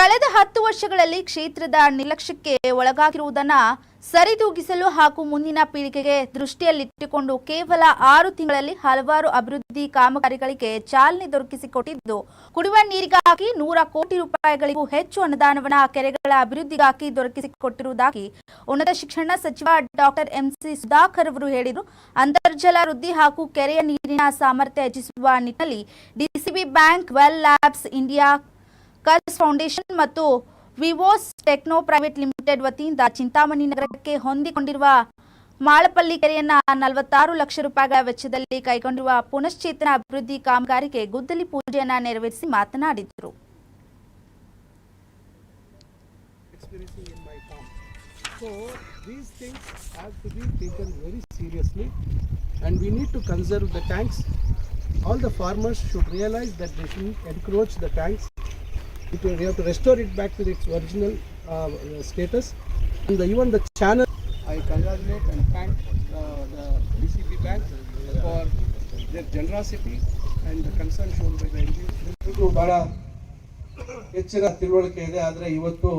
ಕಳೆದ ಹತ್ತು ವರ್ಷಗಳಲ್ಲಿ ಕ್ಷೇತ್ರದ ನಿರ್ಲಕ್ಷ್ಯಕ್ಕೆ ಒಳಗಾಗಿರುವುದನ್ನ ಸರಿದೂಗಿಸಲು ಹಾಗೂ ಮುಂದಿನ ಪೀಳಿಗೆಗೆ ದೃಷ್ಟಿಯಲ್ಲಿಟ್ಟುಕೊಂಡು ಕೇವಲ ಆರು ತಿಂಗಳಲ್ಲಿ ಹಲವಾರು ಅಭಿವೃದ್ಧಿ ಕಾಮಗಾರಿಗಳಿಗೆ ಚಾಲನೆ ದೊರಕಿಸಿಕೊಟ್ಟಿದ್ದು ಕುಡಿಯುವ ನೀರಿಗಾಗಿ ನೂರ ಕೋಟಿ ರೂಪಾಯಿಗಳಿಗೂ ಹೆಚ್ಚು ಅನುದಾನವನ್ನು ಕೆರೆಗಳ ಅಭಿವೃದ್ಧಿಗಾಗಿ ದೊರಕಿಸಿಕೊಟ್ಟಿರುವುದಾಗಿ ಉನ್ನತ ಶಿಕ್ಷಣ ಸಚಿವ ಡಾಕ್ಟರ್ ಎಂಸಿ ಸುಧಾಕರ್ ಅವರು ಹೇಳಿದರು. ಅಂತರ್ಜಲ ವೃದ್ಧಿ ಹಾಗೂ ಕೆರೆಯ ನೀರಿನ ಸಾಮರ್ಥ್ಯ ಹೆಚ್ಚಿಸುವ ನಿಟ್ಟಿನಲ್ಲಿ DCB bank Wel Labs India Cares Foundation ಮತ್ತು ವಿವೋಸ್ ಟೆಕ್ನೋ ಪ್ರೈವೇಟ್ ಲಿಮಿಟೆಡ್ ವತಿಯಿಂದ ಚಿಂತಾಮಣಿ ನಗರಕ್ಕೆ ಹೊಂದಿಕೊಂಡಿರುವ ಮಾಳಪಲ್ಲಿ ಕೆರೆಯನ್ನ ನಲವತ್ತಾರು ಲಕ್ಷ ರೂಪಾಯಿಗಳ ವೆಚ್ಚದಲ್ಲಿ ಕೈಗೊಂಡಿರುವ ಪುನಶ್ಚೇತನ ಅಭಿವೃದ್ಧಿ ಕಾಮಗಾರಿಗೆ ಗುದ್ದಲಿ ಪೂಜೆಯನ್ನ ನೆರವೇರಿಸಿ ಮಾತನಾಡಿದರು. And we need to conserve the tanks. All the farmers should realize that they should encroach the tanks. It will, we have to restore it back to its original uh, status. And the, even the channel. I congratulate and thank uh, the DCP Bank for their generosity and the concern shown by the NGO. ಬಹಳ ಹೆಚ್ಚಿನ ತಿಳುವಳಿಕೆ ಇದೆ ಆದರೆ ಇವತ್ತು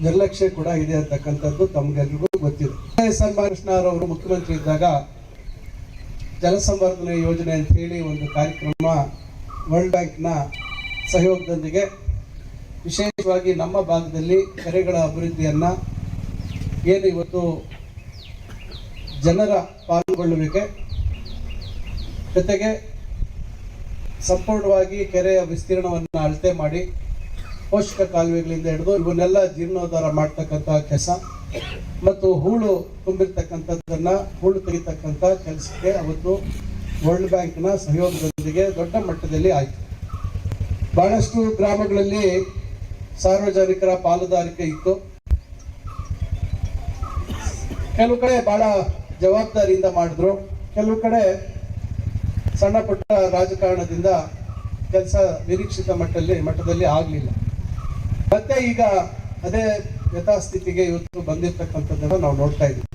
ನಿರ್ಲಕ್ಷ್ಯ ಕೂಡ ಇದೆ ಅಂತಕ್ಕಂಥದ್ದು ತಮಗೆಲ್ರಿಗೂ ಗೊತ್ತಿದೆ ಸನ್ಮಾನ ಕೃಷ್ಣರವರು ಮುಖ್ಯಮಂತ್ರಿ ಇದ್ದಾಗ ಜಲಸಂವರ್ಧನೆ ಯೋಜನೆ ಅಂತೇಳಿ ಒಂದು ಕಾರ್ಯಕ್ರಮ ವರ್ಲ್ಡ್ ಬ್ಯಾಂಕ್ನ ಸಹಯೋಗದೊಂದಿಗೆ ವಿಶೇಷವಾಗಿ ನಮ್ಮ ಭಾಗದಲ್ಲಿ ಕೆರೆಗಳ ಅಭಿವೃದ್ಧಿಯನ್ನು ಏನು ಇವತ್ತು ಜನರ ಪಾಲ್ಗೊಳ್ಳುವಿಕೆ, ಜೊತೆಗೆ ಸಂಪೂರ್ಣವಾಗಿ ಕೆರೆಯ ವಿಸ್ತೀರ್ಣವನ್ನು ಅಳತೆ ಮಾಡಿ ಪೋಷಕ ಕಾಲುವೆಗಳಿಂದ ಹಿಡಿದು ಇವನ್ನೆಲ್ಲ ಜೀರ್ಣೋದ್ಧಾರ ಮಾಡ್ತಕ್ಕಂಥ ಕೆಲಸ ಮತ್ತು ಹೂಳು ತುಂಬಿರ್ತಕ್ಕಂಥದ್ದನ್ನು, ಹೂಳು ತೆಗಿತಕ್ಕಂಥ ಕೆಲಸಕ್ಕೆ ಅವತ್ತು ವರ್ಲ್ಡ್ ಬ್ಯಾಂಕ್ನ ಸಹಯೋಗದೊಂದಿಗೆ ದೊಡ್ಡ ಮಟ್ಟದಲ್ಲಿ ಆಯಿತು. ಬಹಳಷ್ಟು ಗ್ರಾಮಗಳಲ್ಲಿ ಸಾರ್ವಜನಿಕರ ಪಾಲುದಾರಿಕೆ ಇತ್ತು. ಕೆಲವು ಕಡೆ ಬಹಳ ಜವಾಬ್ದಾರಿಯಿಂದ ಮಾಡಿದ್ರು. ಕೆಲವು ಕಡೆ ಸಣ್ಣ ಪುಟ್ಟ ರಾಜಕಾರಣದಿಂದ ಕೆಲಸ ನಿರೀಕ್ಷಿತ ಮಟ್ಟದಲ್ಲಿ ಮಟ್ಟದಲ್ಲಿ ಆಗಲಿಲ್ಲ. ಮತ್ತೆ ಈಗ ಅದೇ ಯಥಾಸ್ಥಿತಿಗೆ ಇವತ್ತು ಬಂದಿರತಕ್ಕಂಥದ್ದನ್ನು ನಾವು ನೋಡ್ತಾ ಇದ್ದೀವಿ.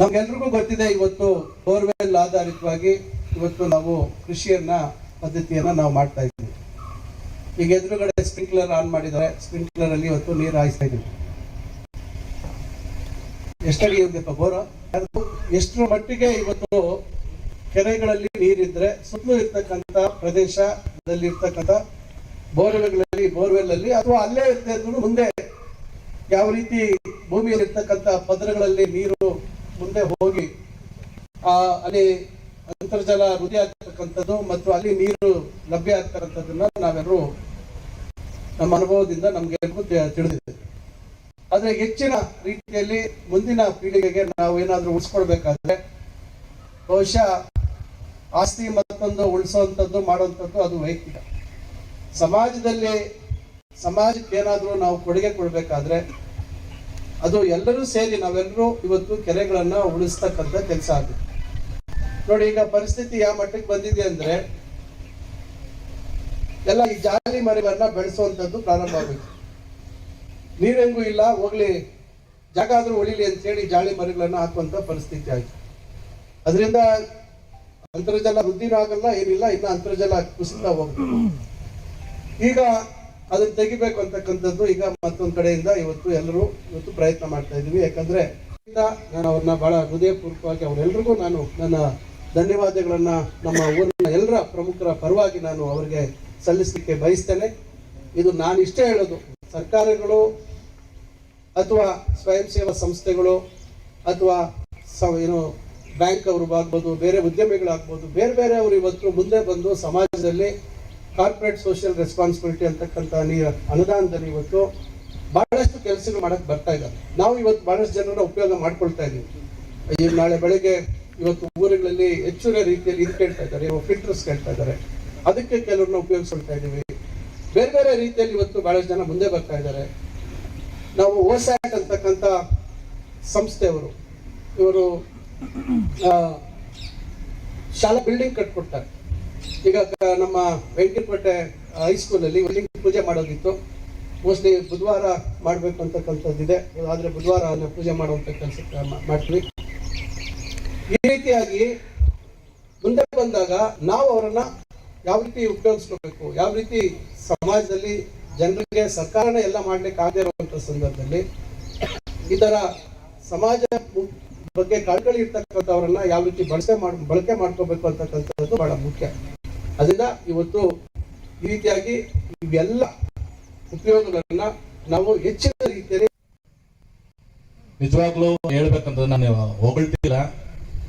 ನಮ್ಗೆಲ್ರಿಗೂ ಗೊತ್ತಿದೆ, ಇವತ್ತು ಬೋರ್ವೆಲ್ ಆಧಾರಿತವಾಗಿ ಇವತ್ತು ನಾವು ಕೃಷಿಯನ್ನ, ಪದ್ಧತಿಯನ್ನ ನಾವು ಮಾಡ್ತಾ ಇದ್ದೀವಿ. ಈಗ ಎದುರುಗಡೆ ಸ್ಪ್ರಿಂಕ್ಲರ್ ಆನ್ ಮಾಡಿದರೆ ಸ್ಪ್ರಿಂಕ್ಲರ್ ಅಲ್ಲಿ ಇವತ್ತು ನೀರು ಹಾಯಿಸ್ತಾ ಇದ್ದೀವಿ. ಎಷ್ಟಡಿ ಇರುತ್ತೆ ಬೋರ? ಎಷ್ಟು ಮಟ್ಟಿಗೆ ಇವತ್ತು ಕೆರೆಗಳಲ್ಲಿ ನೀರಿದ್ರೆ ಸುತ್ತಲೂ ಇರ್ತಕ್ಕಂಥ ಪ್ರದೇಶದಲ್ಲಿ ಇರ್ತಕ್ಕಂಥ ಬೋರ್ವೆಲ್ಗಳಲ್ಲಿ ಬೋರ್ವೆಲ್ ಅಲ್ಲಿ ಅಥವಾ ಅಲ್ಲೇ ಇರ್ತದೆ ಅಂದ್ರೂ ಮುಂದೆ ಯಾವ ರೀತಿ ಭೂಮಿಯಲ್ಲಿ ಇರ್ತಕ್ಕಂಥ ಪದರಗಳಲ್ಲಿ ನೀರು ಮುಂದೆ ಹೋಗಿ, ಆ ಅಲ್ಲಿ ಅಂತರ್ಜಲ ವೃದ್ಧಿ ಆಗ್ತಕ್ಕಂಥದ್ದು ಮತ್ತು ಅಲ್ಲಿ ನೀರು ಲಭ್ಯ ಆಗ್ತಕ್ಕಂಥದ್ದನ್ನ ನಾವೆಲ್ಲರೂ ನಮ್ಮ ಅನುಭವದಿಂದ ನಮ್ಗೆ ತಿಳಿದಿದೆ. ಆದರೆ ಹೆಚ್ಚಿನ ರೀತಿಯಲ್ಲಿ ಮುಂದಿನ ಪೀಳಿಗೆಗೆ ನಾವು ಏನಾದರೂ ಉಳಿಸ್ಕೊಳ್ಬೇಕಾದ್ರೆ ಬಹುಶಃ ಆಸ್ತಿ ಮತ್ತೊಂದು ಉಳಿಸುವಂಥದ್ದು ಮಾಡುವಂಥದ್ದು ಅದು ವೈಯಕ್ತಿಕ. ಸಮಾಜದಲ್ಲಿ ಸಮಾಜಕ್ಕೆ ಏನಾದ್ರೂ ನಾವು ಕೊಡುಗೆ ಕೊಡಬೇಕಾದ್ರೆ ಅದು ಎಲ್ಲರೂ ಸೇರಿ ನಾವೆಲ್ಲರೂ ಇವತ್ತು ಕೆರೆಗಳನ್ನ ಉಳಿಸ್ತಕ್ಕಂಥ ಕೆಲಸ ಆಗುತ್ತೆ. ನೋಡಿ, ಈಗ ಪರಿಸ್ಥಿತಿ ಯಾವ ಮಟ್ಟಕ್ಕೆ ಬಂದಿದೆ ಅಂದ್ರೆ, ಎಲ್ಲ ಈ ಜಾಲಿ ಮರಗಳನ್ನ ಬೆಳೆಸುವಂತದ್ದು ಪ್ರಾರಂಭ ಆಗುತ್ತೆ. ನೀರೆಂಗೂ ಇಲ್ಲ, ಹೋಗ್ಲಿ, ಜಾಗ ಆದ್ರೂ ಉಳಿಲಿ ಅಂತ ಹೇಳಿ ಜಾಳಿ ಮರಗಳನ್ನ ಹಾಕುವಂತ ಪರಿಸ್ಥಿತಿ ಆಯ್ತು. ಅದರಿಂದ ಅಂತರ್ಜಲ ವೃದ್ಧಿನೂ ಆಗಲ್ಲ ಏನಿಲ್ಲ, ಇನ್ನ ಅಂತರ್ಜಲ ಕುಸಿತ ಹೋಗುತ್ತೆ. ಈಗ ಅದನ್ನ ತೆಗಿಬೇಕು ಅಂತಕ್ಕಂಥದ್ದು ಈಗ ಮತ್ತೊಂದ್ ಕಡೆಯಿಂದ ಇವತ್ತು ಎಲ್ಲರೂ ಇವತ್ತು ಪ್ರಯತ್ನ ಮಾಡ್ತಾ ಇದ್ದೀವಿ. ಯಾಕಂದ್ರೆ ನಾನು ಅವ್ರನ್ನ ಬಹಳ ಹೃದಯಪೂರ್ವಕವಾಗಿ ಅವರೆಲ್ಲರಿಗೂ ನಾನು ನನ್ನ ಧನ್ಯವಾದಗಳನ್ನ ನಮ್ಮ ಊರಿನ ಎಲ್ಲರ ಪ್ರಮುಖರ ಪರವಾಗಿ ನಾನು ಅವರಿಗೆ ಸಲ್ಲಿಸಲಿಕ್ಕೆ ಬಯಸ್ತೇನೆ. ಇದು ನಾನು ಇಷ್ಟೇ ಹೇಳೋದು. ಸರ್ಕಾರಗಳು ಅಥವಾ ಸ್ವಯಂ ಸೇವಾ ಸಂಸ್ಥೆಗಳು ಅಥವಾ ಏನು ಬ್ಯಾಂಕ್ ಅವರು ಆಗ್ಬೋದು ಬೇರೆ ಉದ್ಯಮಿಗಳಾಗ್ಬೋದು, ಬೇರೆ ಬೇರೆ ಅವರು ಇವತ್ತು ಮುಂದೆ ಬಂದು ಸಮಾಜದಲ್ಲಿ ಕಾರ್ಪೊರೇಟ್ ಸೋಷಿಯಲ್ ರೆಸ್ಪಾನ್ಸಿಬಿಲಿಟಿ ಅಂತಕ್ಕಂಥ ನೀರ ಅನುದಾನದಲ್ಲಿ ಇವತ್ತು ಬಹಳಷ್ಟು ಕೆಲಸಗಳು ಮಾಡಕ್ಕೆ ಬರ್ತಾ ಇದ್ದಾರೆ ನಾವು ಇವತ್ತು ಬಹಳಷ್ಟು ಜನರ ಉಪಯೋಗ ಮಾಡ್ಕೊಳ್ತಾ ಇದ್ದೀವಿ ನಾಳೆ ಬೆಳಗ್ಗೆ ಇವತ್ತು ಊರುಗಳಲ್ಲಿ ಹೆಚ್ಚಿನ ರೀತಿಯಲ್ಲಿ ಇದು ಕೇಳ್ತಾ ಇದ್ದಾರೆ ಫಿಲ್ಟರ್ಸ್ ಕೇಳ್ತಾ ಇದ್ದಾರೆ. ಅದಕ್ಕೆ ಕೆಲವ್ರನ್ನ ಉಪಯೋಗಿಸ್ಕೊಳ್ತಾ ಇದ್ದೀವಿ ಬೇರೆ ಬೇರೆ ರೀತಿಯಲ್ಲಿ ಇವತ್ತು ಬಹಳಷ್ಟು ಜನ ಮುಂದೆ ಬರ್ತಾ ಇದ್ದಾರೆ. ನಾವು ಓಸ್ಯಾಟ್ ಅಂತಕ್ಕಂಥ ಸಂಸ್ಥೆಯವರು, ಇವರು ಶಾಲಾ ಬಿಲ್ಡಿಂಗ್ ಕಟ್ಕೊಡ್ತಾರೆ. ಈಗ ನಮ್ಮ ವೆಂಕಟಪೇಟೆ ಹೈಸ್ಕೂಲಲ್ಲಿ ಬಿಲ್ಡಿಂಗ್ ಪೂಜೆ ಮಾಡೋದಿತ್ತು. ಮೋಸ್ಟ್ಲಿ ಬುಧವಾರ ಮಾಡಬೇಕು ಅಂತಕ್ಕಂಥದ್ದಿದೆ. ಆದರೆ ಬುಧವಾರ ಅಲ್ಲಿ ಪೂಜೆ ಮಾಡುವಂಥ ಕೆಲಸ ಮಾಡ್ತೀವಿ. ಈ ರೀತಿಯಾಗಿ ಮುಂದೆ ಬಂದಾಗ ನಾವು ಅವರನ್ನ ಯಾವ ರೀತಿ ಉಪಯೋಗಿಸ್ಕೋಬೇಕು, ಯಾವ ರೀತಿ ಸಮಾಜದಲ್ಲಿ ಜನರಿಗೆ ಸರ್ಕಾರನ ಎಲ್ಲ ಮಾಡ್ಲಿಕ್ಕೆ ಆಗದೆ ಇರುವಂತ ಸಂದರ್ಭದಲ್ಲಿ ಈ ತರ ಸಮಾಜ ಬಗ್ಗೆ ಕಳ್ಕಳಿ ಇರ್ತಕ್ಕಂಥವ್ರನ್ನ ಯಾವ ರೀತಿ ಬಳಕೆ ಮಾಡ್, ಬಳಕೆ ಮಾಡ್ಕೋಬೇಕು ಅಂತಕ್ಕಂಥದ್ದು ಬಹಳ ಮುಖ್ಯ. ಅದರಿಂದ ಇವತ್ತು ಈ ರೀತಿಯಾಗಿ ಇವೆಲ್ಲ ಉಪಯೋಗಗಳನ್ನ ನಾವು ಹೆಚ್ಚಿನ ರೀತಿಯಲ್ಲಿ ನಿಜವಾಗ್ಲೂ ಹೇಳ್ಬೇಕಂತ ನಾನು ಹೊಗಳ್ತಿಲ್ಲ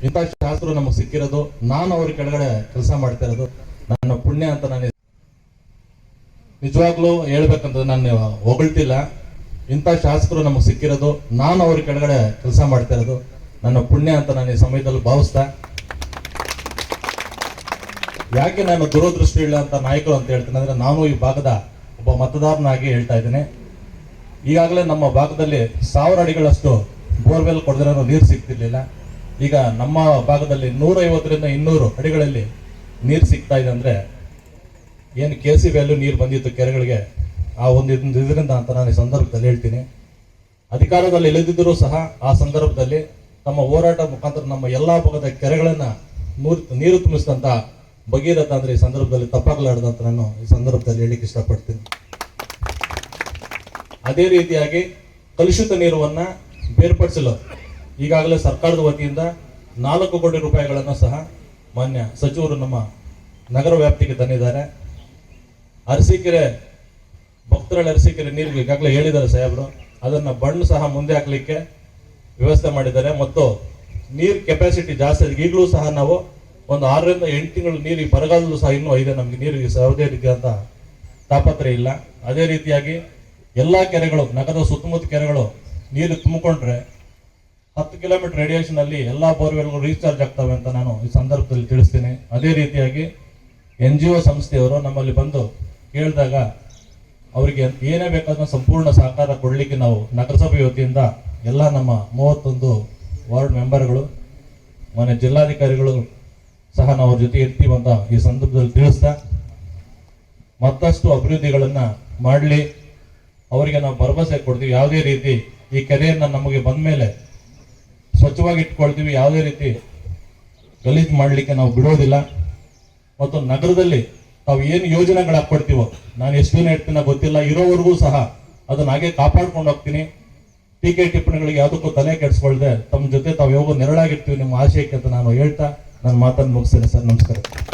ಇಂಥ ಶಾಸ್ತ್ರ ನಮಗೆ ಸಿಕ್ಕಿರೋದು, ನಾನು ಅವ್ರ ಕೆಳಗಡೆ ಕೆಲಸ ಮಾಡ್ತಾ ಇರೋದು, ನನ್ನ ಪುಣ್ಯ ಅಂತ ನಾನು ನಿಜವಾಗ್ಲೂ ಹೇಳ್ಬೇಕಂತ ನಾನು ಹೊಗಳ್ತಿಲ್ಲ. ಇಂಥ ಶಾಸಕರು ನಮಗೆ ಸಿಕ್ಕಿರೋದು, ನಾನು ಅವ್ರ ಕೆಳಗಡೆ ಕೆಲಸ ಮಾಡ್ತಾ ಇರೋದು, ನನ್ನ ಪುಣ್ಯ ಅಂತ ನಾನು ಈ ಸಮಯದಲ್ಲಿ ಭಾವಿಸ್ತಾ. ಯಾಕೆ ನಾನು ದುರದೃಷ್ಟಿ ಇಲ್ಲ ಅಂತ ನಾಯಕರು ಅಂತ ಹೇಳ್ತೇನೆ ಅಂದ್ರೆ, ನಾನು ಈ ಭಾಗದ ಒಬ್ಬ ಮತದಾರನಾಗಿ ಹೇಳ್ತಾ ಇದ್ದೇನೆ. ಈಗಾಗಲೇ ನಮ್ಮ ಭಾಗದಲ್ಲಿ ಸಾವಿರ ಅಡಿಗಳಷ್ಟು ಬೋರ್ವೆಲ್ ಕೊಡದಿರೋ ನೀರು ಸಿಗ್ತಿರ್ಲಿಲ್ಲ. ಈಗ ನಮ್ಮ ಭಾಗದಲ್ಲಿ ನೂರೈವತ್ತರಿಂದ ಇನ್ನೂರು ಅಡಿಗಳಲ್ಲಿ ನೀರು ಸಿಗ್ತಾ ಇದೆ ಅಂದ್ರೆ ಏನು ಕೆ ಸಿ ವ್ಯಾಲ್ಯೂ ನೀರು ಬಂದಿತ್ತು ಕೆರೆಗಳಿಗೆ? ಆ ಒಂದು ಇದ್- ಇದರಿಂದ ಅಂತ ನಾನು ಈ ಸಂದರ್ಭದಲ್ಲಿ ಹೇಳ್ತೀನಿ. ಅಧಿಕಾರದಲ್ಲಿ ಇಳಿದಿದ್ದರೂ ಸಹ ಆ ಸಂದರ್ಭದಲ್ಲಿ ತಮ್ಮ ಹೋರಾಟ ಮುಖಾಂತರ ನಮ್ಮ ಎಲ್ಲಾ ಭಾಗದ ಕೆರೆಗಳನ್ನು ನೂರು- ತುಂಬಿಸಿದಂಥ ಭಗೀರಥ ಅಂದ್ರೆ ಈ ಸಂದರ್ಭದಲ್ಲಿ ತಪ್ಪಾಗಲಾರ್ದಂತ ನಾನು ಈ ಸಂದರ್ಭದಲ್ಲಿ ಹೇಳಿಕ್ಕೆ ಇಷ್ಟಪಡ್ತೀನಿ. ಅದೇ ರೀತಿಯಾಗಿ ಕಲುಷಿತ ನೀರನ್ನು ಬೇರ್ಪಡಿಸಲು ಈಗಾಗಲೇ ಸರ್ಕಾರದ ವತಿಯಿಂದ ನಾಲ್ಕು ಕೋಟಿ ರೂಪಾಯಿಗಳನ್ನು ಸಹ ಮಾನ್ಯ ಸಚಿವರು ನಮ್ಮ ನಗರ ವ್ಯಾಪ್ತಿಗೆ ತಂದಿದ್ದಾರೆ. ಅರಸೀಕೆರೆ ಭಕ್ತರಳ್ಳಿ ಅರಸೀಕೆರೆ ನೀರಿಗೆ ಈಗಾಗಲೇ ಹೇಳಿದ್ದಾರೆ ಸಾಹೇಬರು. ಅದನ್ನು ಬಣ್ಣ ಸಹ ಮುಂದೆ ಹಾಕಲಿಕ್ಕೆ ವ್ಯವಸ್ಥೆ ಮಾಡಿದ್ದಾರೆ. ಮತ್ತು ನೀರು ಕೆಪಾಸಿಟಿ ಜಾಸ್ತಿ. ಈಗಲೂ ಸಹ ನಾವು ಒಂದು ಆರರಿಂದ ಎಂಟು ತಿಂಗಳು ನೀರಿಗೆ ಬರಗಾಲದಲ್ಲೂ ಸಹ ಇನ್ನೂ ಇದೆ ನಮಗೆ ನೀರಿಗೆ ಯಾವುದೇ ರೀತಿಯಾದ ತಾಪತ್ರ ಇಲ್ಲ. ಅದೇ ರೀತಿಯಾಗಿ ಎಲ್ಲ ಕೆರೆಗಳು, ನಗರದ ಸುತ್ತಮುತ್ತ ಕೆರೆಗಳು ನೀರು ತುಂಬಿಕೊಂಡ್ರೆ ಹತ್ತು ಕಿಲೋಮೀಟರ್ ರೇಡಿಯೇಷನ್ ಅಲ್ಲಿ ಎಲ್ಲಾ ಬೋರ್ವೆಲ್ಗಳು ರೀಚಾರ್ಜ್ ಆಗ್ತವೆ ಅಂತ ನಾನು ಈ ಸಂದರ್ಭದಲ್ಲಿ ತಿಳಿಸ್ತೀನಿ. ಅದೇ ರೀತಿಯಾಗಿ ಎನ್ ಜಿ ಒ ಸಂಸ್ಥೆಯವರು ನಮ್ಮಲ್ಲಿ ಬಂದು ಕೇಳಿದಾಗ ಅವರಿಗೆ ಏನೇ ಬೇಕಾದ್ರೂ ಸಂಪೂರ್ಣ ಸಹಕಾರ ಕೊಡಲಿಕ್ಕೆ ನಾವು ನಗರಸಭೆ ವತಿಯಿಂದ ಎಲ್ಲ ನಮ್ಮ ಮೂವತ್ತೊಂದು ವಾರ್ಡ್ ಮೆಂಬರ್ಗಳು ಮನೆ ಜಿಲ್ಲಾಧಿಕಾರಿಗಳು ಸಹ ನಾವು ಅವ್ರ ಜೊತೆ ಅಂತ ಈ ಸಂದರ್ಭದಲ್ಲಿ ತಿಳಿಸ್ತಾ ಮತ್ತಷ್ಟು ಅಭಿವೃದ್ಧಿಗಳನ್ನು ಮಾಡಲಿ. ಅವರಿಗೆ ನಾವು ಭರವಸೆ ಕೊಡ್ತೀವಿ. ಯಾವುದೇ ರೀತಿ ಈ ಕೆರೆಯನ್ನು ನಮಗೆ ಬಂದ ಮೇಲೆ ಸ್ವಚ್ಛವಾಗಿ ಇಟ್ಕೊಳ್ತೀವಿ ಯಾವುದೇ ರೀತಿ ಗಲೀಜ್ ಮಾಡಲಿಕ್ಕೆ ನಾವು ಬಿಡೋದಿಲ್ಲ. ಮತ್ತು ನಗರದಲ್ಲಿ ತಾವು ಏನು ಯೋಜನೆಗಳು ಹಾಕ್ಕೊಡ್ತೀವೋ, ನಾನು ಎಷ್ಟು ದಿನ ಇರ್ತೀನೋ ಗೊತ್ತಿಲ್ಲ, ಇರೋವರೆಗೂ ಸಹ ಅದನ್ನ ಹಾಗೆ ಕಾಪಾಡ್ಕೊಂಡು ಹೋಗ್ತೀನಿ. ಟೀಕೆ ಟಿಪ್ಪಣಿಗಳಿಗೆ ಯಾವುದಕ್ಕೂ ತಲೆ ಕೆಡಿಸ್ಕೊಳ್ದೆ, ತಮ್ಮ ಜೊತೆ ತಾವು ಯಾವಾಗ ನೆರಳಾಗಿರ್ತೀವಿ ನಿಮ್ಮ ಆಶಯಕ್ಕೆ ಅಂತ ನಾನು ಹೇಳ್ತಾ, ನನ್ನ ಮಾತನ್ನು ಮುಗಿಸ್ತೇನೆ ಸರ್. ನಮಸ್ಕಾರ.